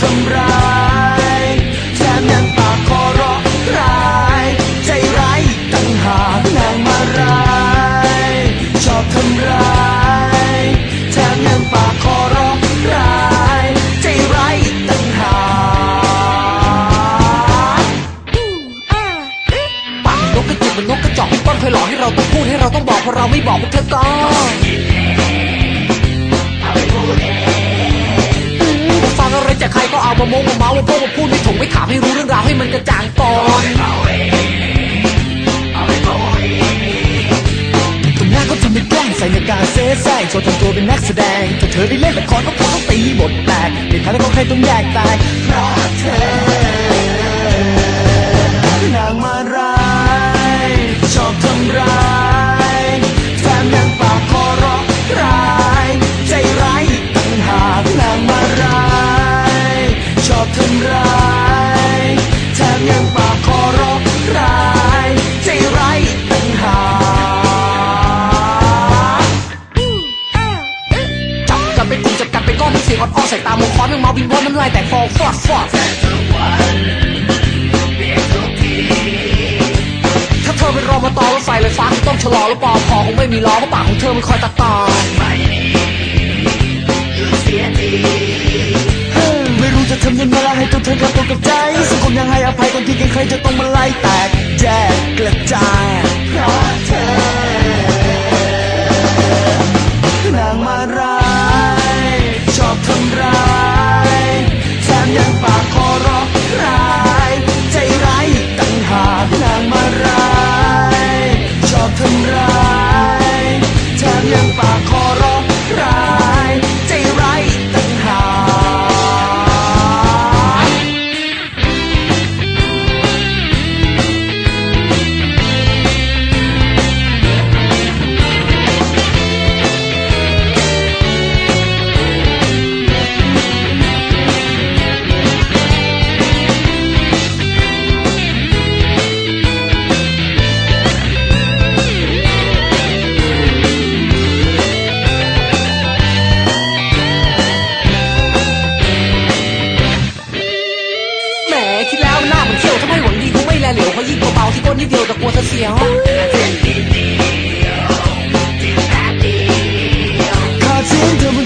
ทำร้ายแถมยังปากคอร้องร้าย ใจร้ายตั้งหากนางมาร้ายชอบทำร้ายแถมยังปากคอร้องร้าย ใจร้ายตั้งหากปากนกกระจิบเป็นนกกระจอกต้องเคยหลอกให้เราต้องพูดให้เราต้องบอกเพราะเราไม่บอกมันเธอต้องฟังอะไรจากใคร ก็เอมาโม้มาเมาว่าพวกมาพูดไม่ถูกไม่ถามให้รู้เรื่องราวให้มันกระจ่างก่อนตรงหน้าก็ทำเป็นแกล้งใส่หนการเซ่แซงโชว์ทำตัวเป็นนักแสดงถ้าเธอได้เล่นละครก็คงต้องตีบทแตกในทางที่ก็ใครต้องแยกตายเพราะเธอ เป็นกลุ่มจับกันเป็นก้อนมีเสียงอ่อนๆใส่ตาโมงคอนยังเมาบินวอนน้ำลายแตกฟองฟอดฟอดถ้าเธอเป็นรอมาตอรถไฟเลยฟ้าคงต้องชะลอแล้วปอพอคงไม่มีล้อเพราะปากของเธอมันคอยตัดต่อเฮ้ยไม่รู้จะทำยังไงละให้ตัวเธอกลับตัวกับใจสังคมยังให้อภัยคนที่ใครจะต้องมาไล่แตกแยกกระจาย เบาๆที่ก้นนิดเดียวแต่กลัวเธอเสียวขาดเสียงเธอมัน